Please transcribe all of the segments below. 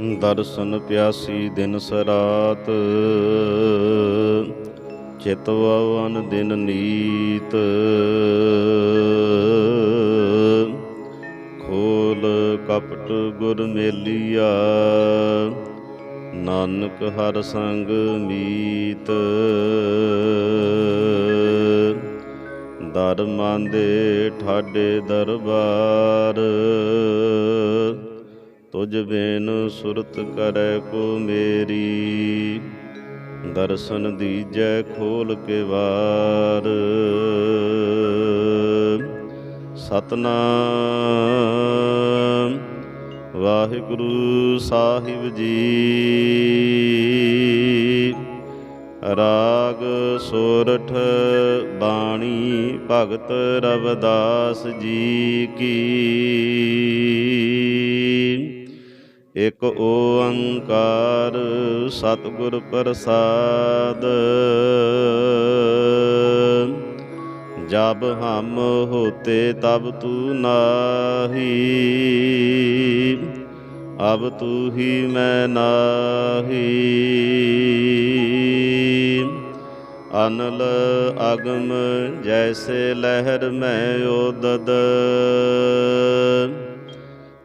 ਦਰਸ਼ਨ ਪਿਆਸੀ ਦਿਨ ਸਰਾਤ ਚਿਤਵਨ ਦਿਨ ਨੀਤ। ਖੋਲ ਕਪਟ ਗੁਰ ਮੇਲੀਆ, ਨਾਨਕ ਹਰ ਸੰਗ ਮੀਤ। ਦਰ ਮੰਦੇ ਠਾਡੇ ਦਰਬਾਰ ਤੁਝ ਬੇਨ ਸੁਰਤ ਕਰੈ ਕੋ ਮੇਰੀ। ਦਰਸ਼ਨ ਦੀਜੈ ਖੋਲ ਕੇ ਵਾਰ। ਸਤਨਾਮ। ਵਾਹਿਗੁਰੂ ਸਾਹਿਬ ਜੀ। ਰਾਗ ਸੋਰਠ ਬਾਣੀ ਭਗਤ ਰਵਦਾਸ ਜੀ ਕੀ। ਇਕ ਓੰਕਾਰ ਸਤਿਗੁਰ ਪ੍ਰਸਾਦ। ਜਬ ਹਮ ਹੋਤੇ ਤਬ ਤੂ ਨਾਹੀ, ਅਬ ਤੂ ਹੀ ਮੈਂ ਨਾਹੀ। ਅਨਲ ਅਗਮ ਜੈਸੇ ਲਹਿਰ ਮੈਂ ਓਦਦ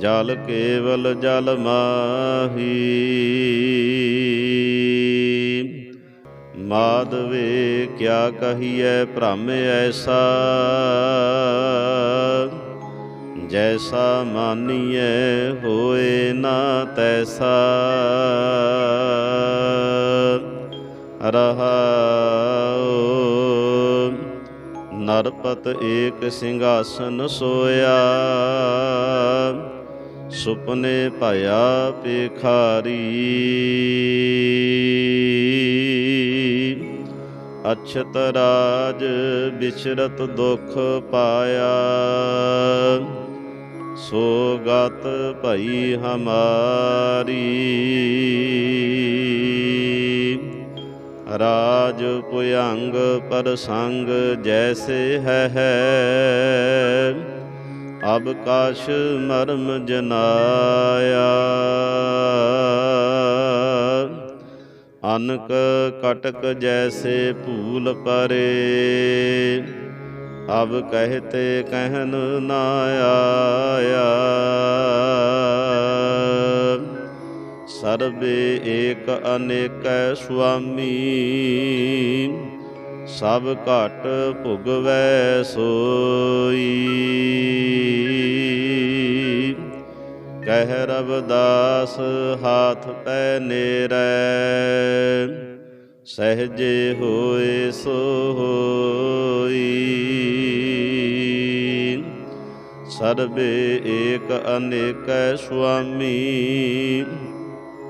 ਜਲ ਕੇਵਲ ਜਲ ਮਾਹੀ। ਮਾਧਵੇ ਕਿਆ ਕਹੀਐ ਭ੍ਰਮ ਐਸਾ? ਜੈਸਾ ਮਾਨੀਐ ਹੋਏ ਨਾ ਤੈਸਾ। ਰਹਾਉ, ਨਰਪਤ ਏਕ ਸਿੰਘਾਸਨ ਸੋਇਆ। ਸੁਪਨੇ ਭਇਆ ਪੇਖਾਰੀ ਅਛਤ ਰਾਜ ਬਿਛਰਤ ਦੁਖ ਪਾਇਆ। ਸੋ ਗਤ ਭਈ ਹਮਾਰੀ। ਰਾਜ ਪੁਯੰਗ ਪਰਸੰਗ ਜੈਸੇ ਹੈ ਹੈ। ਅਬ ਕਾਸ਼ ਮਰਮ ਜਨਾਇਆ। ਅਨਕ ਕਟਕ ਜੈਸੇ ਭੂਲ ਪਰੇ ਅਬ ਕਹਤੇ ਕਹਿਨ ਨਾ ਆਇਆ। ਸਰਬੇ ਏਕ ਅਨੇਕ ਸੁਆਮੀ ਸਭ ਘਟ ਭੁਗਵੈ ਸੋਈ। ਕਹਿ ਰਵਦਾਸ, ਹਾਥ ਪੈ ਨੇਰੈ, ਸਹਜੇ ਹੋਏ ਸੋ ਹੋਈ। ਸਰਬੇ ਏਕ ਅਨੇਕੈ ਸੁਆਮੀ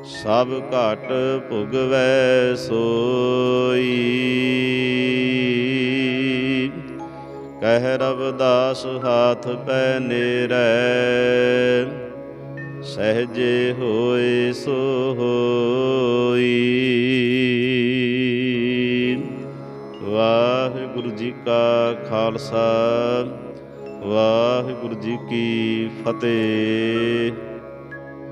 ਸਭ ਘਟ ਭੁਗਵੈ ਸੋਈ। ਕਹਿ ਰਵਦਾਸ ਹਾਥ ਪੈ ਨੇਰੈ, ਸਹਜੇ ਹੋਏ ਸੋ ਹੋਈ। ਵਾਹਿਗੁਰੂ ਜੀ ਕਾ ਖਾਲਸਾ, ਵਾਹਿਗੁਰੂ ਜੀ ਕੀ ਫਤਿਹ।